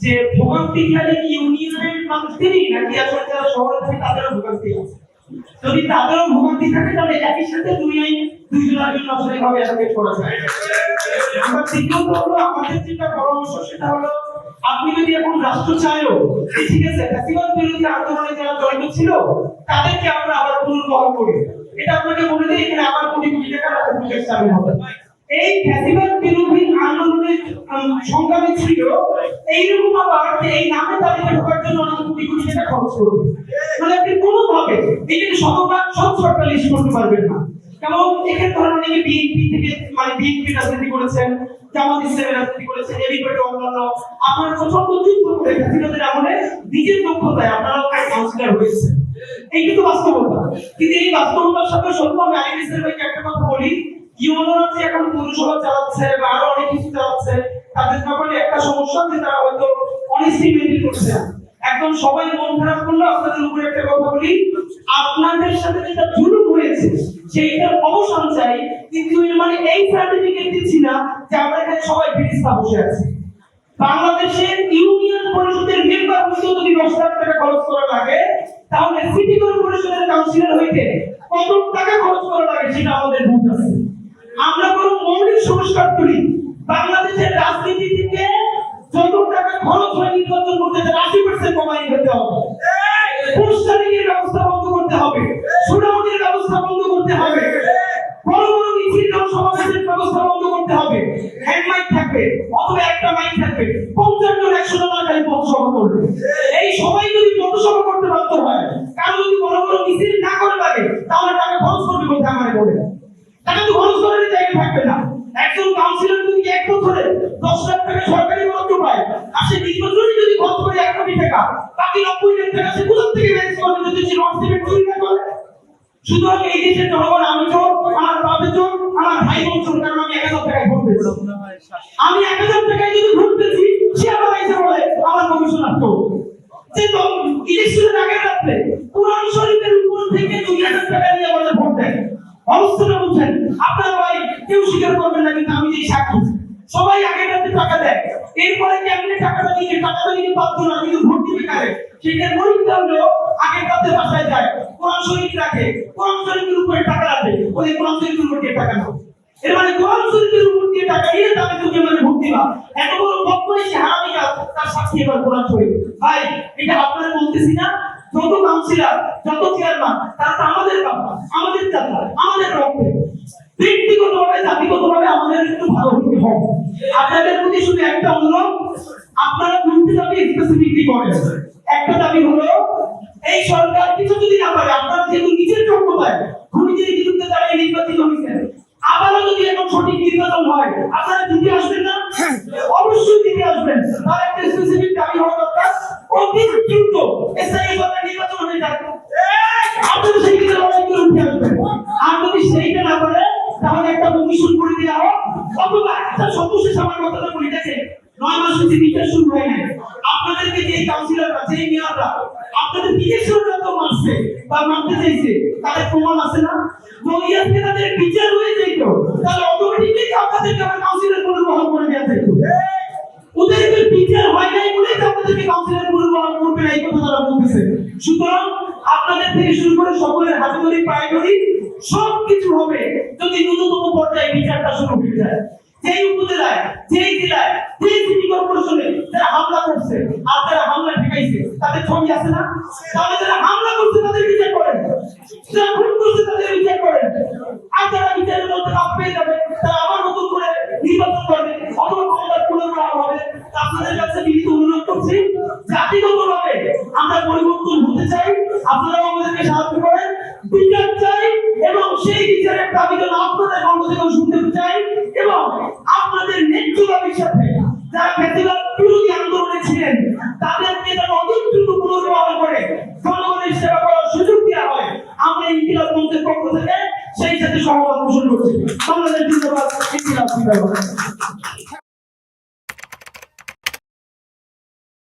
যে নাকি আসলে যদি তাদেরও ভোগান্তি থাকে, তাহলে একই সাথে দুই আইন জন্য আসলে তৃতীয়ত হলো আমাদের যেটা পরামর্শ, সেটা হলো, আপনি যদি এখন রাষ্ট্র চাইও ঠিক আছে, ফ্যাসিবাদ বিরোধী আন্দোলনে যারা জড়িত ছিল, তাদেরকে আমরা আবার পুনর্বহাল করি। এটা আপনাকে বলে দিই, এখানে আবার কোটি কোটি একটা প্রজেক্ট চালু হবে। এই ফ্যাসিবাদ বিরোধী আন্দোলনের সংগ্রামে ছিল, এইরকম আবার এই নামে তালিকা ঢোকার জন্য অনেক কোটি কোটি টাকা খরচ করবে মানে আপনি কোনোভাবে এটাকে শতভাগ লিস্ট করতে পারবেন না। এবং এখানে ধরেন অনেকে বিএনপি থেকে মানে বিএনপি রাজনীতি করেছেন, জামাত ইসলামের রাজনীতি করেছেন এদিকে অন্যান্য, আপনারা প্রচণ্ড যুদ্ধ করে ফ্যাসিবাদের আমলে নিজের দক্ষতায় আপনারা কাউন্সিলর হয়েছে এই কিন্তু বাস্তবতা। কিন্তু এই বাস্তবতার সাথে সত্য আমি আইএসএর ভাইকে একটা কথা বলি ইউনোরা যে এখন পৌরসভা চালাচ্ছে বা আরও অনেক কিছু চালাচ্ছে। তাদের ব্যাপারে একটা সমস্যা যে তারা হয়তো অনেস্টি করছে একদম সবাই মন খারাপ করলে আপনাদের উপরে একটা কথা বলি, আপনাদের সাথে যেটা জুলুম হয়েছে, সেইটার অবসান চাই, কিন্তু এর মানে এই সার্টিফিকেট দিচ্ছি না যে আমরা এখানে সবাই ফিরিস্তা বসে আছি। বাংলাদেশের ইউনিয়ন পরিষদের মেম্বার হইতে যদি দশ লাখ টাকা খরচ করা লাগে, তাহলে সিটি কর্পোরেশনের কাউন্সিলর হইতে কত টাকা খরচ করা লাগে সেটা আমাদের বুঝ আছে। আমরা বরং মৌলিক সংস্কার করি। বাংলাদেশের রাজনীতি থেকে যত টাকা খরচ হয় নির্বাচন করতে আশি পার্সেন্ট কমাই দিতে হবে। পুরস্কারিংয়ের ব্যবস্থা বন্ধ করতে হবে। সুনামনির ব্যবস্থা বন্ধ করতে হবে। বড় বড় মিছিল সমাবেশের ব্যবস্থা বন্ধ করতে হবে। হ্যান্ড মাইক থাকবে অথবা একটা মাইক থাকবে। পঞ্চাশ জন একশো জন খালি পথসভা করবে। এই! সবাই যদি পথসভা করতে বাধ্য হয় কারণ যদি বড় বড় মিছিল না করে লাগে তাহলে টাকা খরচ করবে কোথায় আমার বলে। টাকা তো থাকবে না। একজন কাউন্সিলর যদি এক বছরে দশ লাখ টাকা সরকারি বরাদ্দ পায়, আর সে বিশ বছরে যদি খরচ করে এক কোটি টাকা, বাকি নব্বই লাখ টাকা সে কোথা থেকে ম্যানেজ করবে যদি সে নন সিমেন্ট চুরি না করে? সুতরাং এই দেশের জনগণ, আমি চোর আমার বাপে চোর আমার ভাই বোন চোর কারণ আমি এক হাজার টাকায় ভোট পেয়েছি। আমি এক হাজার টাকায় যদি ভোট পেয়েছি, সে আবার এসে বলে, আমার কমিশনার চোর যে তো ইলেকশনের আগের রাত্রে কোরআন শরীফের উপর থেকে দুই হাজার টাকা নিয়ে আমাদের ভোট দেয়। অবস্থাটা বুঝছেন আপনার ভাই কেউ স্বীকার করবেন না, কিন্তু আমি যে সাক্ষী। সবাই আগের রাতে টাকা দেয়। এরপরে কেমনে টাকাটা নিয়ে টাকাটা নিয়ে পাচ্ছ না কিন্তু ভোট দিবে কারে? সেটার পরীক্ষা হলো আগের রাতে বাসায় যায়। কোরআন শরীফ রাখে। কোরআন শরীফের উপরে টাকা রাখে। ওই কোরআন শরীফের উপর দিয়ে টাকা নাও। এর মানে কোরআন শরীফের উপর দিয়ে টাকা নিয়ে তাকে তুমি মানে ভোট দিবা। এত বড় এসে হারামি কাজ তার সাক্ষী এবার কোরআন শরীফ। ভাই, এটা আপনারা বলতেছি না? যত কাউন্সিলর যত চেয়ারম্যান তারা তো আমাদের বাবা আমাদের চাচা আমাদের রক্তে। ব্যক্তিগতভাবে জাতিগতভাবে আমাদের একটু ভালো হতে হবে। আপনাদের প্রতি শুধু একটা অনুরোধ আপনারা দুটি দাবি স্পেসিফিকলি করেন। একটা দাবি হলো এই সরকার কিছু যদি না পারে আপনারা যেহেতু নিজের যোগ্যতায় খুনিদের বিরুদ্ধে দাঁড়িয়ে নির্বাচিত হয়েছেন আবারও যদি এখন সঠিক নির্বাচন হয় আপনারা দিতে আসবেন না? অবশ্যই দিতে আসবেন। তার একটা স্পেসিফিক দাবি হওয়া দরকার। অতি একটা কমিশন করে দেওয়া হোক, অথবা একটা সর্বশেষ আমার কথাটা বলি দেখেন নয় মাস হচ্ছে বিচার শুরু হয় নাই। আপনাদেরকে যে কাউন্সিলররা যে মেয়ররা আপনাদের ডিরেকশনরা তো মারছে বা মারতে চাইছে, তাদের প্রমাণ আছে না? যদি তাদের বিচার হয়ে যেত, তাহলে অটোমেটিকলি আপনাদেরকে আমার কাউন্সিলর পুনর্বহাল করে দেওয়া যেত? ওদেরকে বিচার হয় নাই বলে আপনাদেরকে কাউন্সিলর পুনর্বহাল করবে না, এই কথা তারা বলতেছে। সুতরাং আপনাদের থেকে শুরু করে সকলের হাতে ধরি পায়ে ধরি সব কিছু হবে যদি ন্যূনতম পর্যায়ে বিচারটা শুরু হয়ে যায় যেই উপজেলায়, যেই জেলায়, যেই সিটি কর্পোরেশনে যারা হামলা করছে আর যারা হামলা ঠেকাইছে, তাদের ছবি আছে না? তাহলে যারা যারা ফেস্টিভাল বিরোধী আন্দোলনে ছিলেন, তাদেরকে যেন করে জনগণের সেবা সুযোগ দেওয়া হয়, আমরা ইনকিলাব মঞ্চের পক্ষ থেকে সেই সাথে সহমত পোষণ করছি। বাংলাদেশ